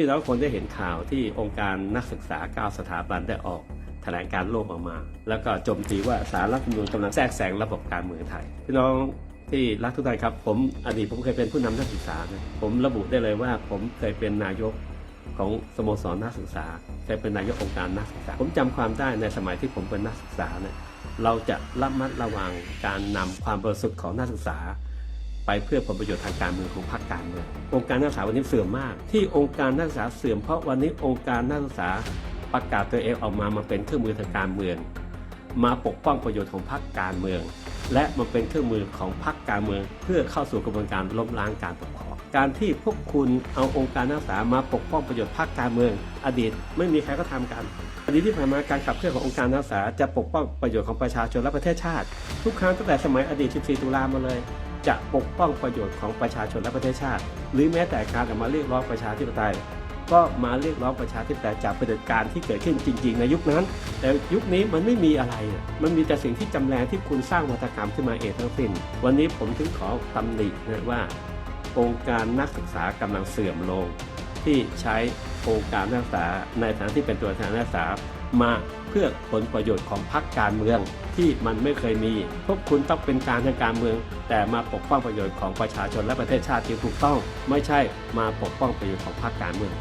พี่น้องคนได้เห็นข่าวที่องค์การนักศึกษา 9 สถาบันได้ออกแถลงการโลกออกมา แล้วก็โจมตีว่าสารรัฐธรรมนูญกำลังแทรกแซงระบบการเมืองไทย พี่น้องที่รักทุกท่านครับ ผมอดีตผมเคยเป็นผู้นำนักศึกษานะผมระบุได้เลยว่า ผมเคยเป็นนายกของสโมสรนักศึกษาเคยเป็นนายกองค์การนักศึกษา ผมจำความได้ในสมัยที่ผมเป็นนักศึกษาเนี่ยเราจะระมัดระวังการนำความบริสุทธิ์ของนักศึกษา ไปเพื่อผลประโยชน์ทางการเมืองของพรรคการเมืององค์การนักศึกษาวันนี้เสื่อมมาก ที่องค์การนักศึกษาเสื่อมเพราะวันนี้องค์การนักศึกษาประกาศตัวเองออกมามาเป็นเครื่องมือทางการเมือง มาปกป้องประโยชน์ของพรรคการเมือง และมาเป็นเครื่องมือของพรรคการเมือง เพื่อเข้าสู่กระบวนการล้มล้างการปกครองการที่พวกคุณเอาองค์การนักศึกษามาปกป้องประโยชน์พรรคการเมือง อดีตไม่มีใครก็ทำกันอดีตที่ผ่านมาการขับเคลื่อนขององค์การนักศึกษาจะปกป้องประโยชน์ของประชาชนและประเทศชาติ ทุกครั้งตั้งแต่สมัยอดีต 14 ตุลามาเลย จะปกป้องประโยชน์ของประชาชนและประเทศชาติ หรือแม้แต่การออกมาเรียกร้องประชาธิปไตย ก็มาเรียกร้องประชาธิปไตยจากประเผด็จการที่เกิดขึ้นจริง ๆ ในยุคนั้น แต่ยุคนี้มันไม่มีอะไร มันมีแต่สิ่งที่จำแรงที่คุณสร้างวัฒกรรมขึ้นมาเองทั้งสิ้น วันนี้ผมถึงขอตำหนินะว่าองค์การนักศึกษากำลังเสื่อมลง ที่ใช้องค์การนักศึกษาในฐานะที่เป็นตัวแทนนักศึกษา มาเพื่อผลประโยชน์ของพรรคการเมือง ที่มันไม่เคยมี พวกคุณต้องเป็นการทางการเมือง แต่มาปกป้องประโยชน์ของประชาชนและประเทศชาติที่ถูกต้อง ไม่ใช่มาปกป้องประโยชน์ของพรรคการเมือง